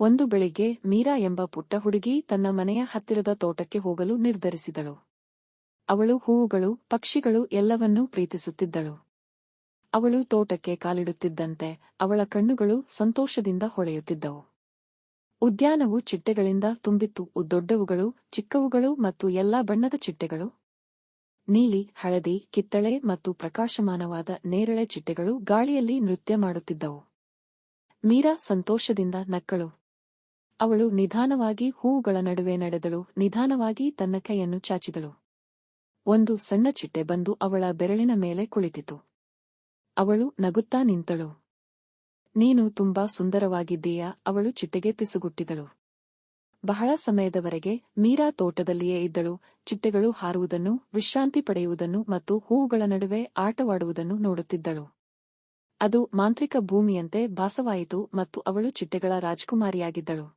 ಒಂದು ಬೆಳಿಗ್ಗೆ ಮೀರಾ ಎಂಬ ಪುಟ್ಟ ಹುಡುಗಿ ತನ್ನ ಮನೆಯ ಹತ್ತಿರದ ತೋಟಕ್ಕೆ ಹೋಗಲು ನಿರ್ಧರಿಸಿದಳು. ಅವಳು ಹೂವುಗಳು, ಪಕ್ಷಿಗಳು ಎಲ್ಲವನ್ನೂ ಪ್ರೀತಿಸುತ್ತಿದ್ದಳು. ಅವಳು ತೋಟಕ್ಕೆ ಕಾಲಿಡುತ್ತಿದ್ದಂತೆ ಅವಳ ಕಣ್ಣುಗಳು ಸಂತೋಷದಿಂದ ಹೊಳೆಯುತ್ತಿದ್ದವು. ಉದ್ಯಾನವು ಚಿಟ್ಟೆಗಳಿಂದ ತುಂಬಿತ್ತು. ದೊಡ್ಡವುಗಳು, ಚಿಕ್ಕವುಗಳು ಮತ್ತು ಎಲ್ಲಾ ಬಣ್ಣದ ಚಿಟ್ಟೆಗಳು. ನೀಲಿ, ಹಳದಿ, ಕಿತ್ತಳೆ ಮತ್ತು ಪ್ರಕಾಶಮಾನವಾದ ನೇರಳೆ ಚಿಟ್ಟೆಗಳು ಗಾಳಿಯಲ್ಲಿ ನೃತ್ಯ ಮಾಡುತ್ತಿದ್ದವು. ಮೀರಾ ಸಂತೋಷದಿಂದ ನಕ್ಕಳು. ಅವಳು ನಿಧಾನವಾಗಿ ಹೂವುಗಳ ನಡುವೆ ನಡೆದಳು, ನಿಧಾನವಾಗಿ ತನ್ನ ಕೈಯನ್ನು ಚಾಚಿದಳು. ಒಂದು ಸಣ್ಣ ಚಿಟ್ಟೆ ಬಂದು ಅವಳ ಬೆರಳಿನ ಮೇಲೆ ಕುಳಿತಿತು. ಅವಳು ನಗುತ್ತಾ ನಿಂತಳು. ನೀನು ತುಂಬಾ ಸುಂದರವಾಗಿದ್ದೀಯಾ? ಅವಳು ಚಿಟ್ಟೆಗೆ ಪಿಸುಗುಟ್ಟಿದಳು. ಬಹಳ ಸಮಯದವರೆಗೆ ಮೀರಾ ತೋಟದಲ್ಲಿಯೇ ಇದ್ದಳು, ಚಿಟ್ಟೆಗಳು ಹಾರುವುದನ್ನು, ವಿಶ್ರಾಂತಿ ಪಡೆಯುವುದನ್ನು ಮತ್ತು ಹೂವುಗಳ ನಡುವೆ ಆಟವಾಡುವುದನ್ನು ನೋಡುತ್ತಿದ್ದಳು. ಅದು ಮಾಂತ್ರಿಕ ಭೂಮಿಯಂತೆ ಭಾಸವಾಯಿತು ಮತ್ತು ಅವಳು ಚಿಟ್ಟೆಗಳ ರಾಜಕುಮಾರಿಯಾಗಿದ್ದಳು.